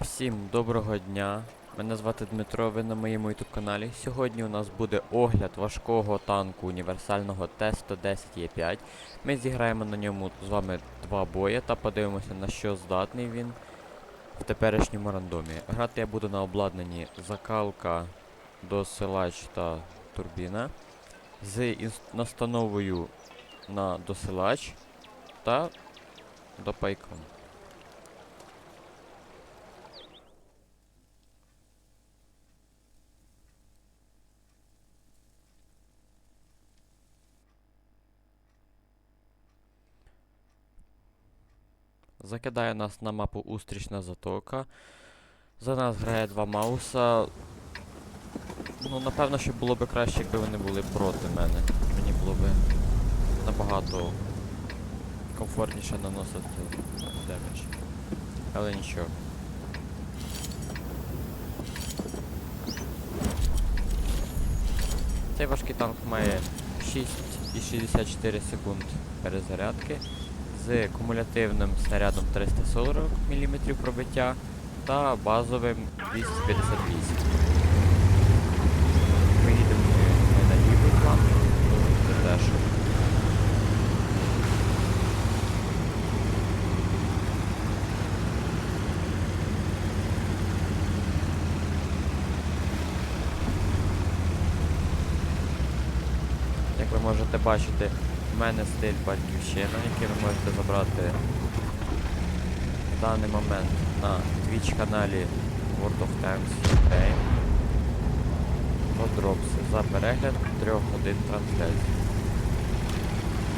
Всім доброго дня. Мене звати Дмитро, ви на моєму YouTube каналі. Сьогодні у нас буде огляд важкого танку універсального Т-110Е5. Ми зіграємо на ньому з вами два бої та подивимося на що здатний він в теперішньому рандомі. Грати я буду на обладнанні закалка, досилач та турбіна з настановою на досилач та допайком. Закидає нас на мапу Устрічна затока. За нас грає два Мауса. Ну, напевно, що було б краще, якби вони були проти мене. Мені було б набагато комфортніше наносити демедж. Але нічого. Цей важкий танк має 6,64 секунд перезарядки з кумулятивним снарядом 340 мм пробиття та базовим 258. Ми їдемо не на лівий фланг, це теж. Як ви можете бачити, в мене стиль батьківщина, який ви можете забрати в даний момент на Twitch каналі World of Tanks UK. Подробси за перегляд 3 годин трансляції.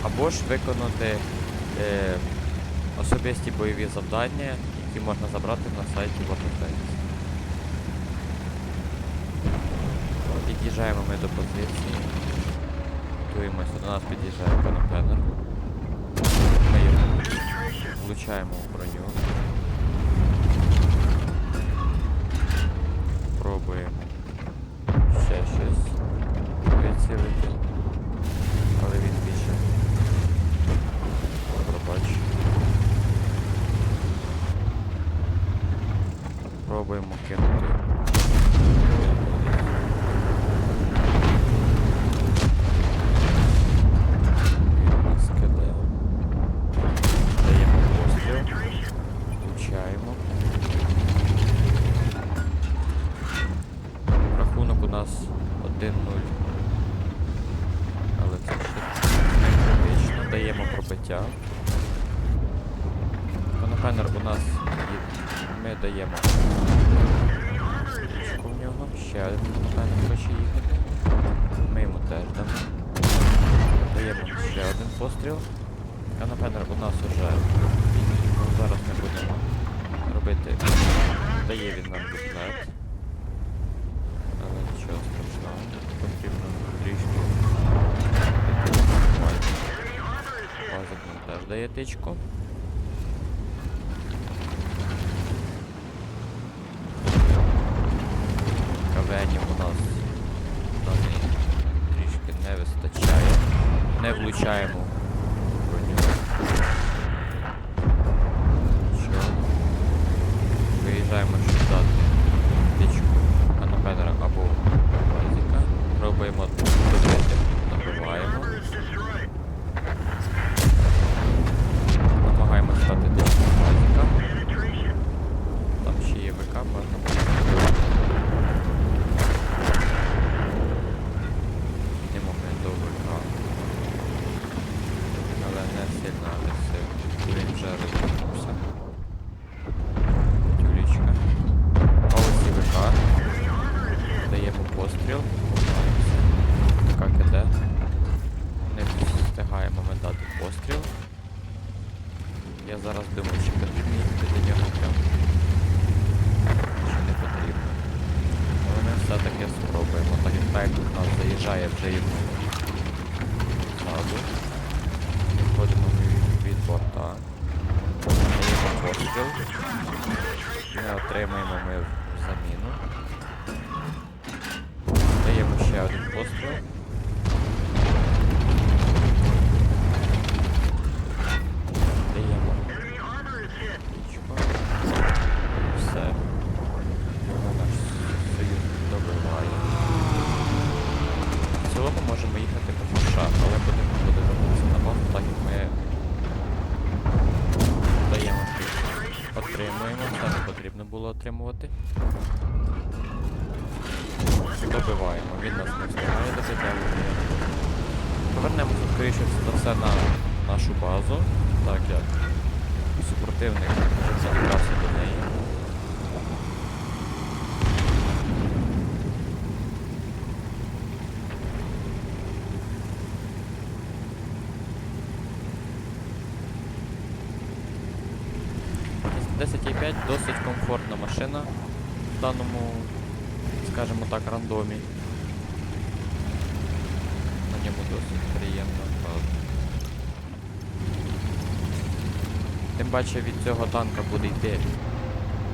Або ж виконати е, особисті бойові завдання, які можна забрати на сайті World of Tanks. Під'їжджаємо ми до позиції. Готуємося, до нас під'їжджає канопенер. Ми його влучаємо в броню. Пробуємо ще щось вицілити. Але він більше пробач. Пробуємо кинути. Конопенер у нас є. Ми даємо. В нього. Ще один конопенер хоче їхати. Ми йому теж дамо. Даємо ще один постріл. Канопенер у нас уже зараз ми будемо робити. Дає він нам буклет. Але нічого страшного. Потрібно трішки. Базик нам теж дає тичку. Кавенів у нас даний трішки не вистачає. Не влучаємо. Що? Виїжджаємо дати тичку канопедера або базіка. Пробуємо добити, набиваємо. Намагаємося стати тичку базіка. Там ще є ВК, можна буде. Не могли до ВК. Але не сильно агресивно. Він вже розвернувся. Тюлічка. А ось і ВК. Даємо постріл. ККД. Не встигаємо ми дати постріл. Я зараз думаю, чи потрібно їхати до нього прям. Чи не потрібно. Але ми все-таки спробуємо. Так як так у нас заїжджає вже йому ззаду. Відходимо від, борта. Даємо постріл. Не отримаємо ми заміну. Даємо ще один постріл. Так як супротивник забрався до неї. 10,5 досить комфортна машина в даному, скажімо так, рандомі. На ньому досить приємно. Тим від цього танка буде йти,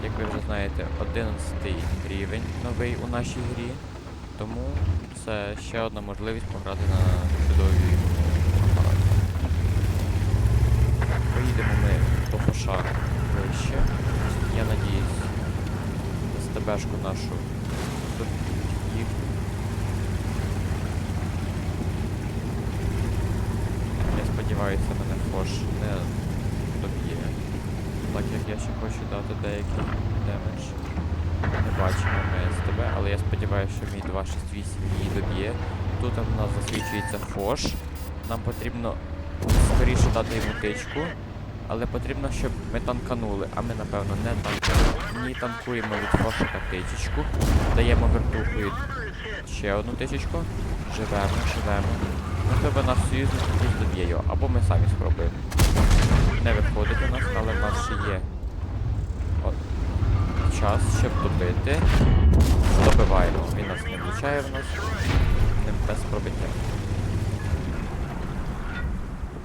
як ви вже знаєте, 11 рівень новий у нашій грі. Тому це ще одна можливість пограти на чудовій апараті. Поїдемо ми по фошах вище. Я надіюсь, СТБшку нашу їх. Я сподіваюся, мене фош не доб'є. Так як я ще хочу дати деякий демедж. Не бачимо ми СТБ, але я сподіваюся, що мій 268 її доб'є. Тут в нас засвічується фош. Нам потрібно скоріше дати йому тичку. Але потрібно, щоб ми танканули, а ми напевно не танканули. Ні, танкуємо від фошика тичечку. Даємо вертухою ще одну тичечку. Живемо, живемо. Можливо, наш союзник доб'є його, або ми самі спробуємо. Не виходить у нас, але в нас ще є от, час, щоб добити. Добиваємо. Він нас не влучає в нас. Ним без пробиття.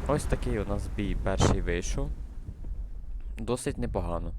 Ось такий у нас бій перший вийшов. Досить непогано.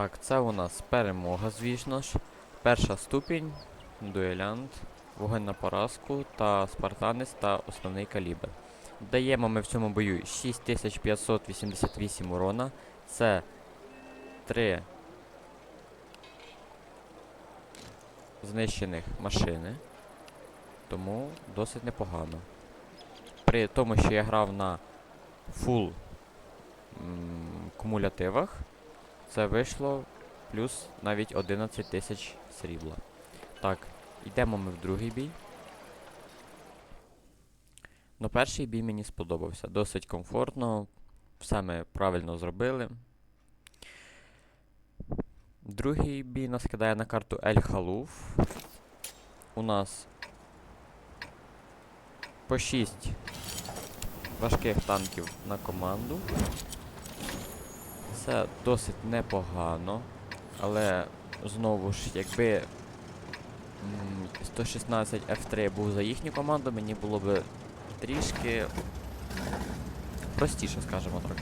Так, це у нас перемога, звісно ж. Перша ступінь, дуелянт, вогонь на поразку та спартанець та основний калібр. Даємо ми в цьому бою 6588 урона. Це 3 знищених машини. Тому досить непогано. При тому, що я грав на фул кумулятивах, це вийшло плюс навіть 11 тисяч срібла. Так, йдемо ми в другий бій. Ну, перший бій мені сподобався. Досить комфортно. Все ми правильно зробили. Другий бій нас кидає на карту Ель Халуф. У нас по 6 важких танків на команду. Це досить непогано, але знову ж, якби 116 F3 був за їхню команду, мені було б трішки простіше, скажімо так.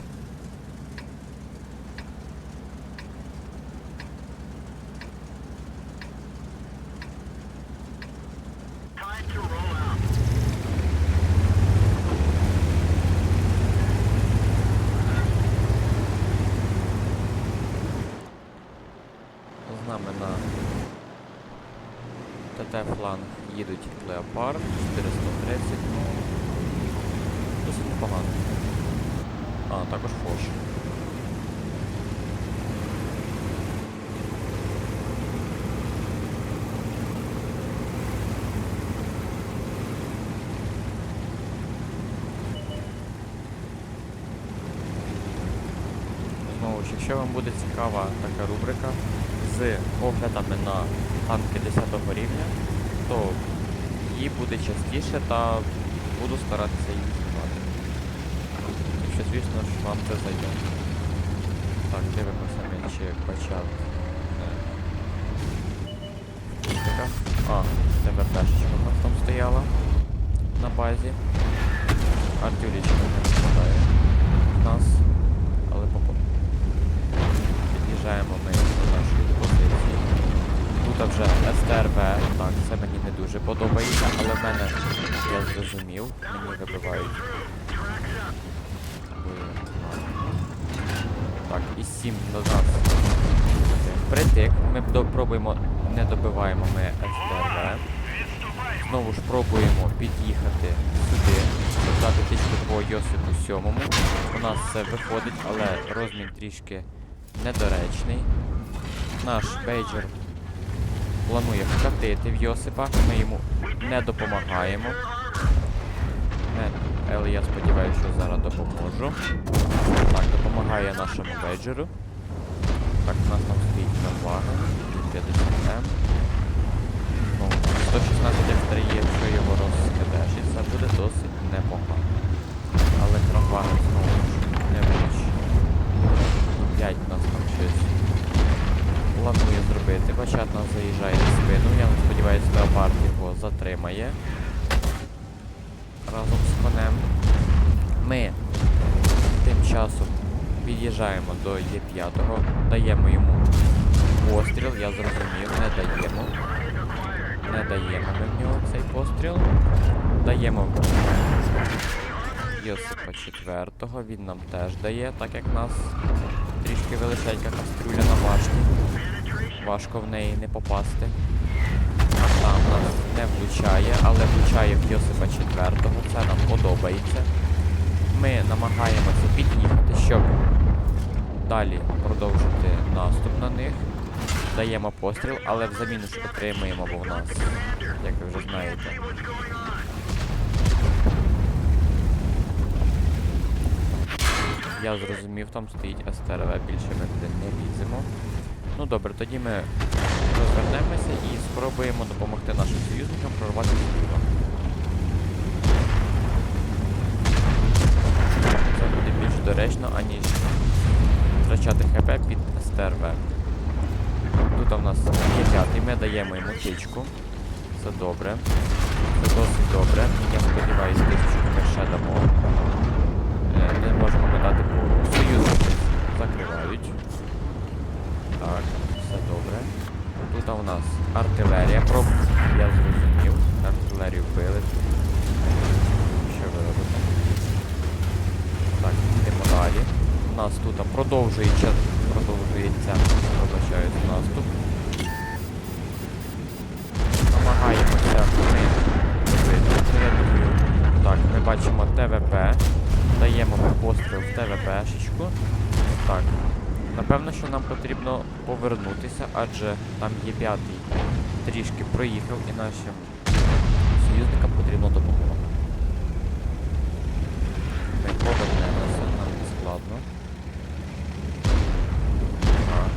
З нами на ТТ фланг їдуть Леопард 430. Ну, досить непогано. А, також Фош. Знову ж, якщо вам буде цікава така рубрика з оглядами на танки 10 рівня, то її буде частіше та буду старатися їх знімати. Якщо, звісно ж, вам це зайде. Так, дивимося ми почав. А, це ВПшечка у нас там стояла на базі. Артюрічка не впадає в нас, але попо. Під'їжджаємо ми тут вже СТРВ. Так, це мені не дуже подобається, але в мене я зрозумів, мені вибивають. Так, і 7 до нас. Притик. Ми пробуємо, не добиваємо ми СТРВ. Знову ж пробуємо під'їхати сюди, дати тичку по Йосипу сьомому. У нас це виходить, але розмін трішки недоречний. Наш бейджер планує вкатити в Йосипа, ми йому не допомагаємо. Не, але я сподіваюся, що зараз допоможу. Так, допомагає нашому бейджеру. Так, у нас там стоїть навага. 50М. Ну, 116 F3, якщо його розкидаєш, і це буде досить непогано. Але крамвага знову ж не вліч. 5 нас там щось планує зробити. Бачат нас заїжджає в спину. Я сподіваюся, леопард його затримає. Разом з конем. Ми тим часом під'їжджаємо до Є5, даємо йому постріл, я зрозумів, не даємо. Не даємо ми в нього цей постріл. Даємо Йосипа четвертого, він нам теж дає, так як нас трішки величенька кастрюля на башті. Важко в неї не попасти. Там нас не влучає, але влучає в Йосипа четвертого, це нам подобається. Ми намагаємося під'їхати, щоб далі продовжити наступ на них. Даємо постріл, але взамін отримуємо, бо в нас, як ви вже знаєте. Я зрозумів, там стоїть СТРВ, більше ми туди не ліземо. Ну добре, тоді ми розвернемося і спробуємо допомогти нашим союзникам прорвати зліва. Це буде більш доречно, аніж втрачати ХП під СТРВ. Тут у нас є п'ятий, ми даємо йому тичку. Це добре. Це досить добре. Я сподіваюся, тисячу ми ще дамо. Не можемо ми дати по союзники закривають. Так, все добре. Тут у нас артилерія. Проб... Я зрозумів. Артилерію вбили. Що ви робите? Так, йдемо далі. У нас тут продовжується, продовжується, пробачаюсь, наступ. Намагаємося ми Так, ми бачимо ТВП. Даємо ми постріл в ТВПшечку. Так. Напевно, що нам потрібно повернутися, адже там є п'ятий трішки проїхав і нашим союзникам потрібна допомога. Ми повернемося, нам не складно. Так.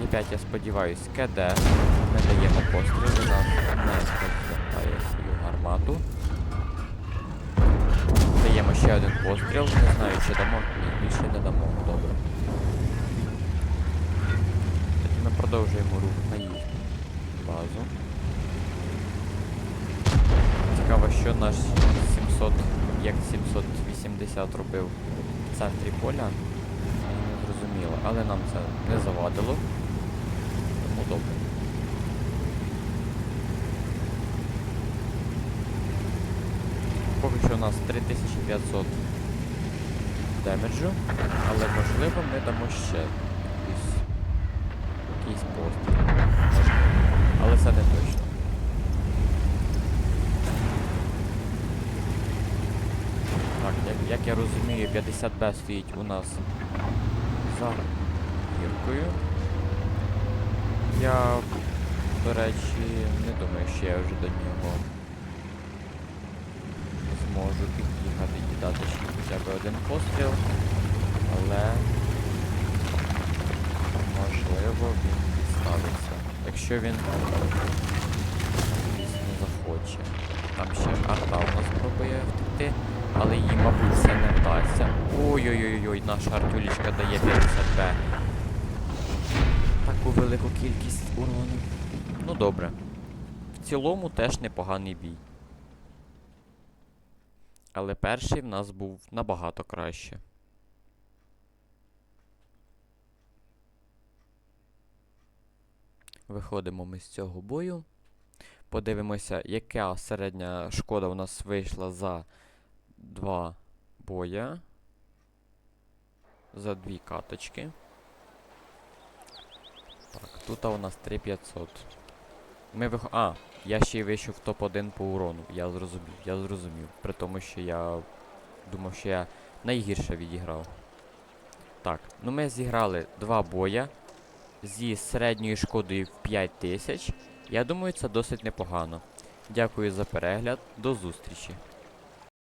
Є 5, я сподіваюсь, КД. Ми даємо постріл, нас не розвертає свою гармату. Даємо ще один постріл, не знаю, чи дамо. Ні, більше не дамо. Добре. Тоді ми продовжуємо рух на їх базу. Цікаво, що наш 700, як 780 робив в центрі поля. Не зрозуміло, але нам це не завадило. Тому добре. Поки що у нас 3500 демеджу, але можливо ми дамо ще якийсь, якийсь постріл. Але це не точно. Так, як, як я розумію, 50Б стоїть у нас за гіркою. Я, до речі, не думаю, що я вже до нього зможу під'їхати і дати ще хоча б один постріл, але можливо він діставиться. Якщо він звісно захоче. Там ще арта у нас пробує втекти, але їй, мабуть, це не вдасться. Ой-ой-ой, наша артюлічка дає 50Б. Таку велику кількість урону. Ну добре. В цілому теж непоганий бій. Але перший в нас був набагато краще. Виходимо ми з цього бою. Подивимося, яка середня шкода у нас вийшла за два боя. За дві каточки. Так, тут у нас 3500. Ми вих... А, я ще й вийшов в топ-1 по урону. Я зрозумів, я зрозумів. При тому, що я думав, що я найгірше відіграв. Так, ну ми зіграли два боя зі середньою шкодою в 5000. Я думаю, це досить непогано. Дякую за перегляд. До зустрічі.